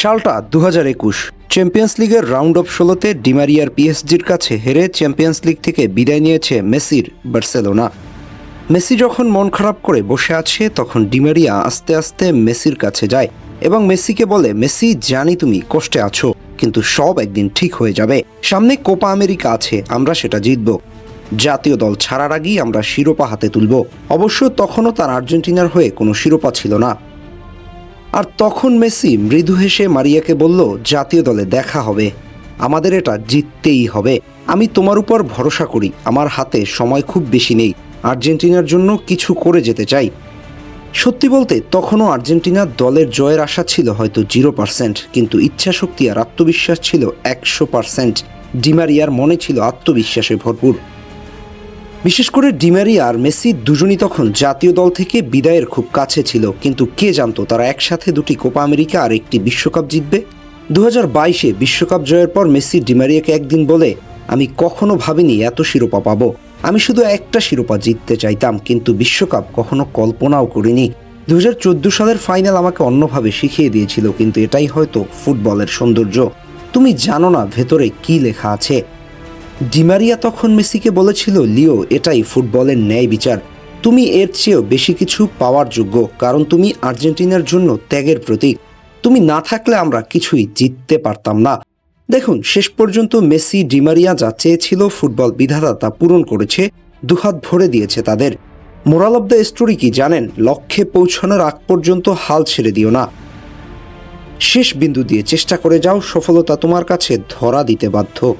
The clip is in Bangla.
সালটা দু হাজার একুশ। চ্যাম্পিয়ন্স লিগের রাউন্ড অফ ষোলোতে ডিমারিয়ার পিএসজির কাছে হেরে চ্যাম্পিয়ন্স লিগ থেকে বিদায় নিয়েছে মেসির বার্সেলোনা। মেসি যখন মন খারাপ করে বসে আছে, তখন ডিমারিয়া আস্তে আস্তে মেসির কাছে যায় এবং মেসিকে বলে, মেসি, জানি তুমি কষ্টে আছো, কিন্তু সব একদিন ঠিক হয়ে যাবে। সামনে কোপা আমেরিকা আছে, আমরা সেটা জিতব। জাতীয় দল ছাড়ার আগেই আমরা শিরোপা হাতে তুলব। অবশ্য তখনও তার আর্জেন্টিনার হয়ে কোনো শিরোপা ছিল না। আর তখন মেসি মৃদু হেসে মারিয়াকে বলল, জাতীয় দলে দেখা হবে। আমাদের এটা জিততেই হবে। আমি তোমার উপর ভরসা করি। আমার হাতে সময় খুব বেশি নেই। আর্জেন্টিনার জন্য কিছু করে যেতে চাই। সত্যি বলতে, তখনও আর্জেন্টিনার দলের জয়ের আশা ছিল হয়তো জিরো পার্সেন্ট, কিন্তু ইচ্ছাশক্তি আর আত্মবিশ্বাস ছিল একশো পার্সেন্ট। ডিমারিয়ার মনে ছিল আত্মবিশ্বাসে ভরপুর। বিশেষ করে ডিমারিয়া আর মেসি দুজনই তখন জাতীয় দল থেকে বিদায়ের খুব কাছে ছিল। কিন্তু কে জানতো তারা একসাথে দুটি কোপা আমেরিকা আর একটি বিশ্বকাপ জিতবে? দু হাজার বাইশে বিশ্বকাপ জয়ের পর মেসি ডিমারিয়াকে একদিন বলে, আমি কখনো ভাবিনি এত শিরোপা পাবো। আমি শুধু একটা শিরোপা জিততে চাইতাম, কিন্তু বিশ্বকাপ কখনো কল্পনাও করিনি। দু হাজার চোদ্দ সালের ফাইনাল আমাকে অন্যভাবে শিখিয়ে দিয়েছিল, কিন্তু এটাই হয়তো ফুটবলের সৌন্দর্য। তুমি জানো না ভেতরে কি লেখা আছে। ডিমারিয়া তখন মেসিকে বলেছিল, লিও, এটাই ফুটবলের ন্যায় বিচার। তুমি এর চেয়েও বেশি কিছু পাওয়ার যোগ্য, কারণ তুমি আর্জেন্টিনার জন্য ত্যাগের প্রতীক। তুমি না থাকলে আমরা কিছুই জিততে পারতাম না। দেখুন, শেষ পর্যন্ত মেসি ডিমারিয়া যা চেয়েছিল ফুটবল বিধাতা তা পূরণ করেছে, দুহাত ভরে দিয়েছে তাদের। মোরাল অব দ্য স্টোরি কি জানেন? লক্ষ্যে পৌঁছানোর আগ পর্যন্ত হাল ছেড়ে দিও না। শেষ বিন্দু দিয়ে চেষ্টা করে যাও, সফলতা তোমার কাছে ধরা দিতে বাধ্য।